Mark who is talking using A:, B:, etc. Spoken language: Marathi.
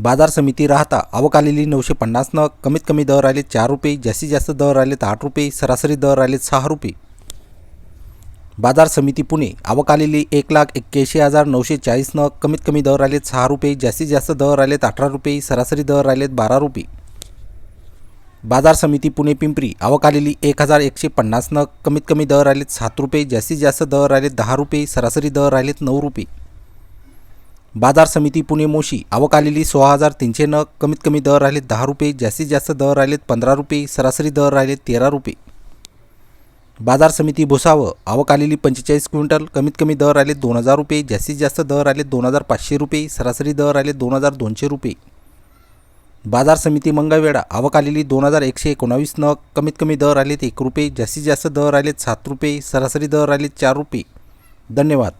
A: बाजार समिती राहता आवक आलेली नऊशे पन्नासनं कमीत कमी दर आले चार रुपये जास्तीत जास्त दर आले आठ रुपये सरासरी दर आले सहा रुपये. बाजार समिती पुणे आवक आलेली एक लाख एक्क्याऐंशी हजार नऊशे चाळीसनं कमीत कमी दर आलेत सहा रुपये जास्तीत जास्त दर आलेत अठरा रुपये सरासरी दर आलेत बारा रुपये. बाजार समिती पुणे पिंपरी आवक आलेली एक हजार एकशे पन्नासनं कमीत कमी दर आलेत सात रुपये जास्तीत जास्त दर आलेत दहा रुपये सरासरी दर आलेत नऊ रुपये. बाजार समिती पुणे मोशी आवक आलेली सोळा हजार तीनशे नग कमीत कमी दर राहिलेत दहा रुपये जास्तीत जास्त दर राहिलेत पंधरा रुपये सरासरी दर राहिलेत तेरा रुपये. बाजार समिती भुसावळ आवक आलेली पंचेचाळीस क्विंटल कमीत कमी दर आले दोन हजार रुपये जास्तीत जास्त दर आले दोन हजार पाचशे रुपये सरासरी दर आले दोन हजार दोनशे रुपये. बाजार समिती मंगळवेढा आवक आलेली दोन हजार एकशे एकोणावीस नग कमीत कमी दर आलेत एक रुपये जास्तीत जास्त दर आलेत सात रुपये सरासरी दर आलेत चार रुपये. धन्यवाद.